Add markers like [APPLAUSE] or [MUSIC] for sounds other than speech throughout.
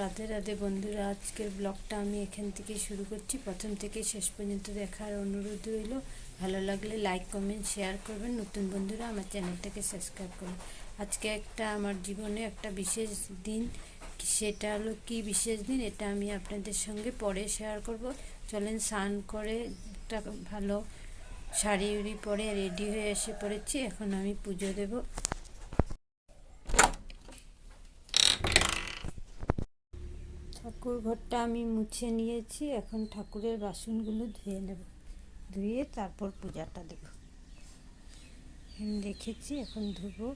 রাধে রাধে বন্ধুরা, আজকের ব্লগটা আমি এখান থেকে শুরু করছি। প্রথম থেকে শেষ পর্যন্ত দেখার অনুরোধ রইল। ভালো লাগলে লাইক কমেন্ট শেয়ার করবেন। নতুন বন্ধুরা, আমার চ্যানেলটাকে সাবস্ক্রাইব করবেন আজকে একটা আমার জীবনে একটা বিশেষ দিন। সেটা হলো কী বিশেষ দিন? এটা আমি আপনাদের সঙ্গে পরে শেয়ার করব। চলেন স্নান করে একটা ভালো শাড়ি উড়ি পরে রেডি হয়ে এসে পড়েছি। এখন আমি পুজো দেবো। ঠাকুর ঘরটা আমি মুছে নিয়েছি, এখন ঠাকুরের বাসনগুলো ধুয়ে নেব। ধুয়ে তারপর পূজাটা দেব। রেখেছি এখন ধুবো।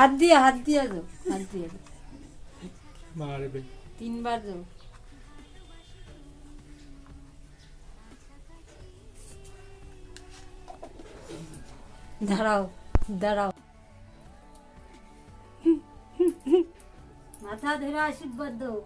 হাত দিয়ে হাত দিয়ে দো হাত দিয়ে দো মারবে। তিনবার দো দাঁড়াও দাঁড়াও। মাথা ধরে আশীর্বাদ দাও।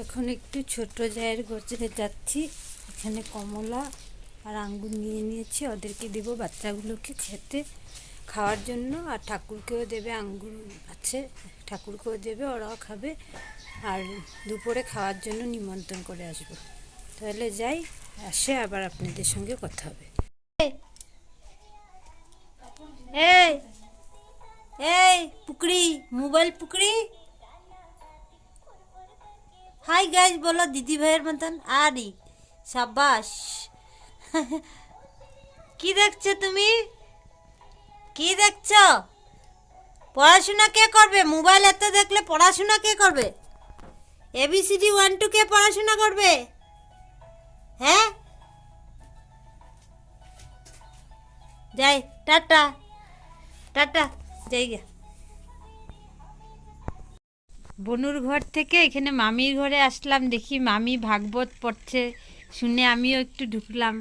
এখন একটু ছোট জায়ের গোচরে যাচ্ছি। এখানে কমলা আর আঙ্গুর নিয়ে নিয়েছি। ওদেরকে দেবো বাচ্চাগুলোকে খেতে, খাওয়ার জন্য। আর ঠাকুরকেও দেবে আঙ্গুর আছে, ঠাকুরকেও দেবে, ওরাও খাবে। আর দুপুরে খাওয়ার জন্য নিমন্ত্রণ করে আসব। তাহলে যাই, আসে আবার আপনাদের সঙ্গে কথা হবে। এই এই মোবাইল পুকড়ি হাই গাইজ বলো দিদি ভাইয়ের মতন। আরি, সাবাস। কি দেখছ তুমি? কি দেখছ? পড়াশোনা কে করবে? মোবাইল এত দেখলে পড়াশোনা কে করবে? এবিসিডি ওয়ান টু কে পড়াশোনা করবে? হ্যাঁ? যাই, টাটা। টাটা, যাই গে। বনুর ঘর থেকে এখানে মামির ঘরে আসলাম দেখি মামি ভাগবত পড়ছে শুনে আমিও একটু ঢুকলাম।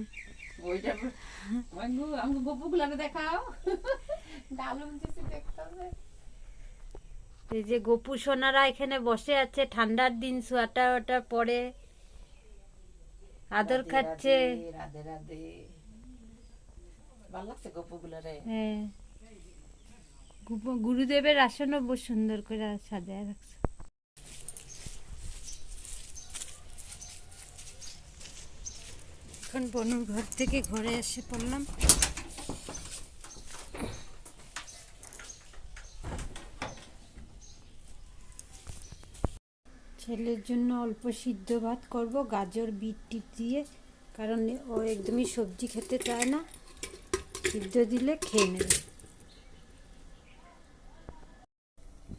এই যে গোপু সোনারা এখানে বসে আছে ঠান্ডার দিন সোয়াটার ওয়াটার পরে। আদর খাচ্ছে। রাধে রাধে ভালো লাগছে গপুগুলারে? হ্যাঁ। গুরুদেবের আসনও বহু সুন্দর করে সাজায় রাখছে। এখন বনুর ঘর থেকে ঘরে এসে পড়লাম। ছেলের জন্য অল্প সিদ্ধ ভাত করব, গাজর, বিট টিট দিয়ে, কারণ ও একদমই সবজি খেতে চায় না। সিদ্ধ দিলে খেয়ে নেবে।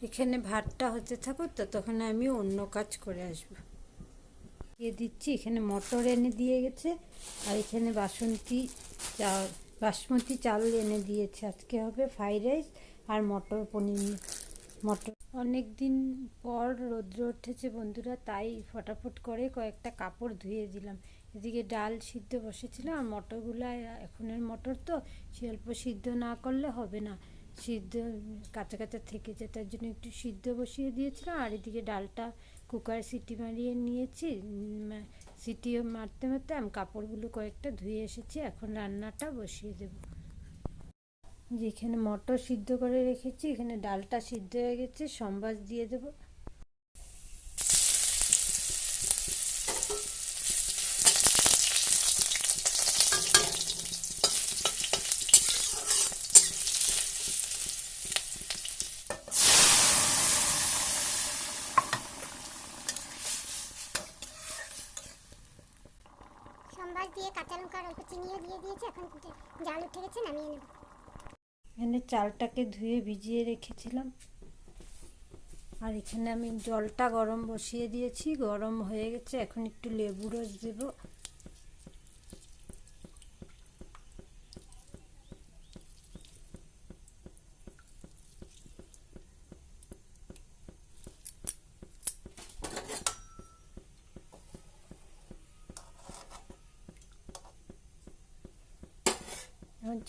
এখানে ভাতটা হতে থাকুক, ততক্ষণ আমি অন্য কাজ করে আসব। দিয়ে দিচ্ছি। এখানে মটর এনে দিয়ে গেছে। আর এখানে বাসন্তী চাল, বাসমতি চাল এনে দিয়েছে আজকে হবে ফ্রাইড রাইস আর মটর পনির মটর অনেক দিন পর রৌদ্র উঠেছে বন্ধুরা, তাই ফটাফট করে কয়েকটা কাপড় ধুয়ে দিলাম। এদিকে ডাল সিদ্ধ বসেছিল আর মটরগুলো, এখনের মটর তো সে অল্প সিদ্ধ না করলে হবে না। সিদ্ধ, কাঁচা কাঁচা যায়, তার জন্য একটু সিদ্ধ বসিয়ে দিয়েছিলাম। আর এদিকে ডালটা কুকারে সিটি মারিয়ে নিয়েছি। সিটিও মারতে মারতে আমি কাপড়গুলো কয়েকটা ধুয়ে এসেছি। এখন রান্নাটা বসিয়ে দেব। যেখানে মটর সিদ্ধ করে রেখেছি, এখানে ডালটা সিদ্ধ হয়ে গেছে, সম্বাস দিয়ে দেবো সম্বাস এখানে চালটাকে ধুয়ে ভিজিয়ে রেখেছিলাম। আর এখানে আমি জলটা গরম বসিয়ে দিয়েছি, গরম হয়ে গেছে, এখন একটু লেবু রস দেবো।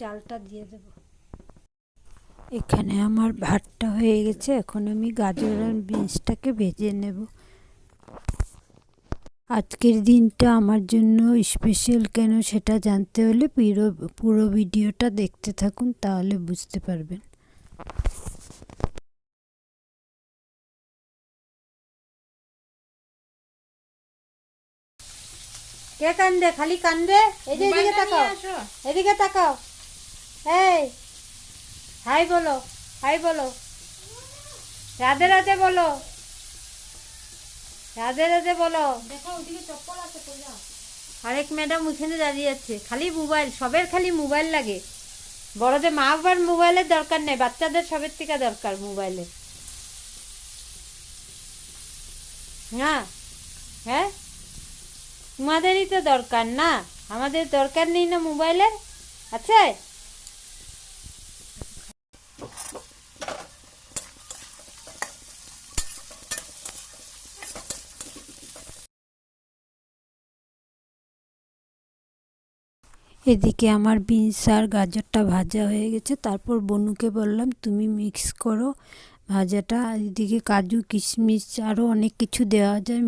চালটা দিয়ে দেবো। এখানে আমার ভাতটা হয়ে গেছে। এখন আমি গাজর আর বিনসটাকে ভেজে নেব। আজকের দিনটা আমার জন্য স্পেশাল কেন সেটা জানতে হলে পুরো পুরো ভিডিওটা দেখতে থাকুন তাহলে বুঝতে পারবেন। কে কান্দে? খালি কান্দে? এই যে এদিকে তাকাও এদিকে তাকাও। এই হাই বলো হাই বলো। রাধে রাধে বলো। রাধে রাধে বলো। আরেক ম্যাডাম ওখানে দাঁড়িয়ে আছে খালি মোবাইল সবের খালি মোবাইল লাগে। বড়দের মা বাবার মোবাইলের দরকার নেই বাচ্চাদের সবের থেকে দরকার মোবাইলের। না হ্যাঁ? তোমাদেরই তো দরকার না আমাদের দরকার নেই না মোবাইলের? আছে? এদিকে আমার বিনস আর গাজরটা ভাজা হয়ে গেছে। তারপর বনুকে বললাম, তুমি মিক্স করো ভাজাটা। এদিকে কাজু, কিশমিশ আরও অনেক কিছু দেওয়া যায়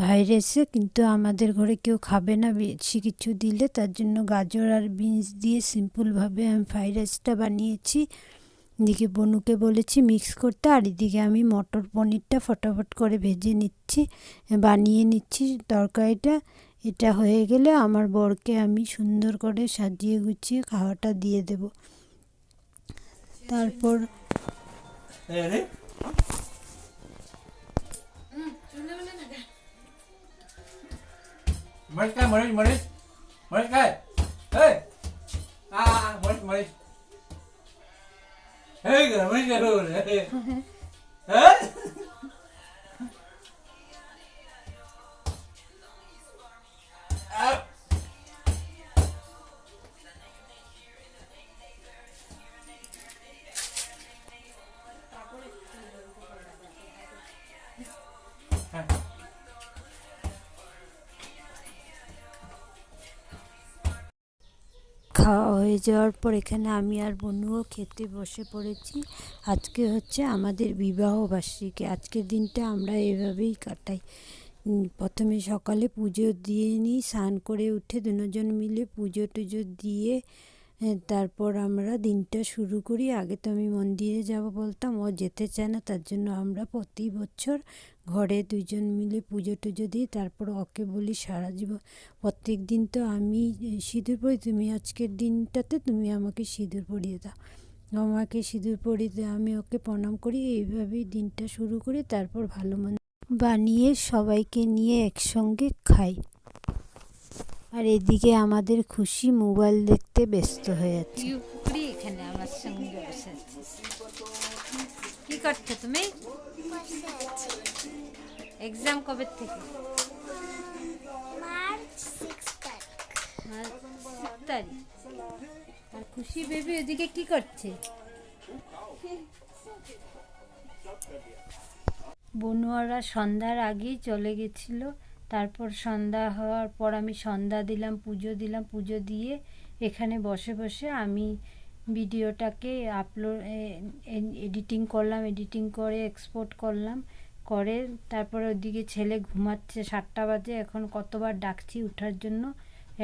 ভাইরাসে কিন্তু আমাদের ঘরে কেউ খাবে না, বেশি কিছু দিলে। তার জন্য গাজর আর বিনস দিয়ে সিম্পলভাবে আমি ফ্রাইড রাইসটা বানিয়েছি। এদিকে বনুকে বলেছি মিক্স করতে। আর এদিকে আমি মটর পনিরটা ফটাফট করে ভেজে নিচ্ছি, বানিয়ে নিচ্ছি তরকারিটা। এটা হয়ে গেলে আমার বরকে আমি সুন্দর করে সাজিয়ে গুছিয়ে খাওয়াটা দিয়ে দেব। তারপর মরিচ মরিচ মরিচ। মরিচ এই। আ মরিচ মরিচ। এই মরিচ হ্যাঁ [LAUGHS] খাওয়া হয়ে যাওয়ার পর এখানে আমি আর বনুও খেতে বসে পড়েছি। আজকে হচ্ছে আমাদের বিবাহ বার্ষিকী। আজকের দিনটা আমরা এভাবেই কাটাই। প্রথমে সকালে পুজো দিয়ে নিই, স্নান করে উঠে দুজন মিলে পুজো টুজো দিয়ে তারপর আমরা দিনটা শুরু করি। আগে তো আমি মন্দিরে যাব বলতাম, ও যেতে চায় না, তার জন্য আমরা প্রতি বছর ঘরে দুজন মিলে পুজো টুজো দিই, তারপর ওকে বলি সারা জীবন, প্রত্যেক দিন তো আমি সিঁদুর পরি, তুমি আজকের দিনটাতে তুমি আমাকে সিঁদুর পরিয়ে দাও। আমাকে সিঁদুর পরিয়ে আমি ওকে প্রণাম করি, এইভাবেই দিনটা শুরু করি, তারপর ভালো মন্দ বানিয়ে সবাইকে নিয়ে একসঙ্গে খাই। আর এদিকে আমাদের খুশি মোবাইল দেখতে ব্যস্ত হয়ে যাচ্ছে আমার সঙ্গে বসে করছ তুমি? এক্সাম কবে থেকে? তারিখ। আর খুশি বেবি ওদিকে কি করছে? বনুয়ারা সন্ধ্যার আগেই চলে গেছিল। তারপর সন্ধ্যা হওয়ার পর আমি সন্ধ্যা দিলাম পুজো দিলাম। পুজো দিয়ে এখানে বসে বসে আমি ভিডিওটাকে আপলোড এডিটিং করলাম এডিটিং করে এক্সপোর্ট করলাম, করে তারপরে ওদিকে ছেলে ঘুমাচ্ছে সাতটা বাজে, এখন কতবার ডাকছি ওঠার জন্য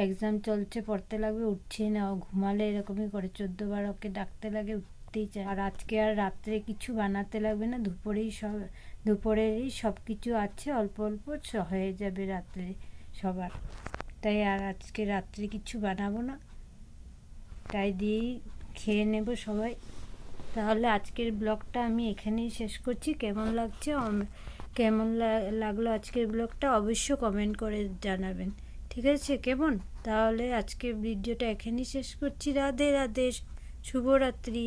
এক্সাম চলছে, পড়তে লাগবে, উঠছেই না, ও ঘুমালে এরকমই করে, চোদ্দোবার ওকে ডাকতে লাগে, উঠতেই চায় আর আজকে আর রাত্রে কিছু বানাতে লাগবে না, দুপুরেই সব, দুপুরেরই সব কিছু আছে, অল্প অল্প হয়ে যাবে রাত্রে সবার। তাই আর আজকে রাত্রে কিছু বানাবো না। তাই দিয়েই খেয়ে নেব সবাই। তাহলে আজকের ব্লগটা আমি এখানেই শেষ করছি। কেমন লাগছে? কেমন লাগল আজকের ব্লগটা? অবশ্য কমেন্ট করে জানাবেন। ঠিক আছে? কেমন? তাহলে আজকের ভিডিওটা এখানেই শেষ করছি। রাধে রাধে। শুভরাত্রি।